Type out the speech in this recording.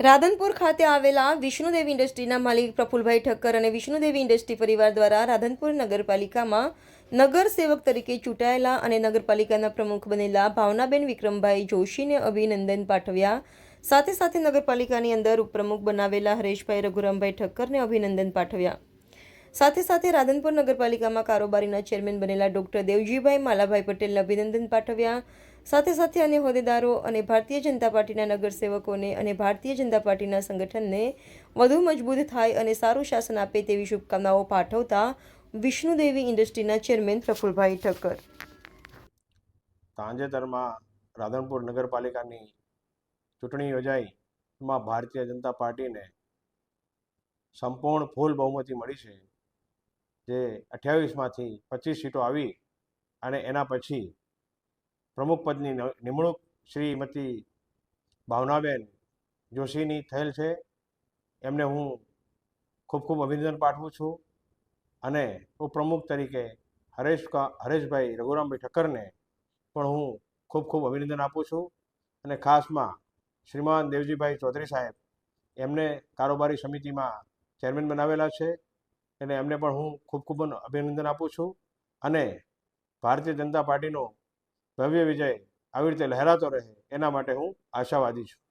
રાધનપુર ખાતે આવેલા વિષ્ણુદેવી ઇન્ડસ્ટ્રીના માલિક પ્રફુલભાઈ ઠક્કર અને વિષ્ણુદેવી ઇન્ડસ્ટ્રી પરિવાર દ્વારા રાધનપુર નગરપાલિકામાં નગર સેવક તરીકે ચૂંટાયેલા અને નગરપાલિકાના પ્રમુખ બનેલા ભાવનાબેન વિક્રમભાઈ જોશીને અભિનંદન પાઠવ્યા. સાથે સાથે નગરપાલિકાની અંદર ઉપપ્રમુખ બનાવેલા હરેશભાઈ રઘુરામભાઈ ઠક્કરને અભિનંદન પાઠવ્યા. સાથે સાથે રાધનપુર નગરપાલિકામાં કારોબારીના ચેરમેન બનેલા ડોક્ટર દેવજીભાઈ માલાભાઈ પટેલને અભિનંદન પાઠવ્યા. સાથે સાથે અન્ય હોદ્દેદારો અને ભારતીય જનતા પાર્ટીના નગરસેવકોને અને ભારતીય જનતા પાર્ટીના સંગઠનને વધુ મજબૂત થાય અને સારું શાસન આપે તેવી શુભકામનાઓ પાઠવતા વિષ્ણુદેવી ઇન્ડસ્ટ્રીના ચેરમેન પ્રફુલભાઈ ઠક્કર. તાજેતરમાં રાધનપુર નગરપાલિકાની ચૂંટણી યોજાઈ. એમાં ભારતીય જનતા પાર્ટીને સંપૂર્ણ ફૂલ બહુમતી મળી છે. જે અઠ્યાવીસમાંથી પચીસ સીટો આવી અને એના પછી પ્રમુખ પદની નિમણૂક શ્રીમતી ભાવનાબેન જોશીની થયેલ છે. એમને હું ખૂબ ખૂબ અભિનંદન પાઠવું છું અને ઉપપ્રમુખ તરીકે હરેશ હરેશભાઈ રઘુરામભાઈ ઠક્કરને પણ હું ખૂબ ખૂબ અભિનંદન આપું છું અને ખાસમાં શ્રીમાન દેવજીભાઈ ચૌધરી સાહેબ એમને કારોબારી સમિતિમાં ચેરમેન બનાવેલા છે. એટલે એમને પણ હું ખૂબ ખૂબ અભિનંદન આપું છું. અને ભારતીય જનતા પાર્ટીનો ભવ્ય વિજય આવી રીતે લહેરાતો રહે એના માટે હું આશાવાદી છું.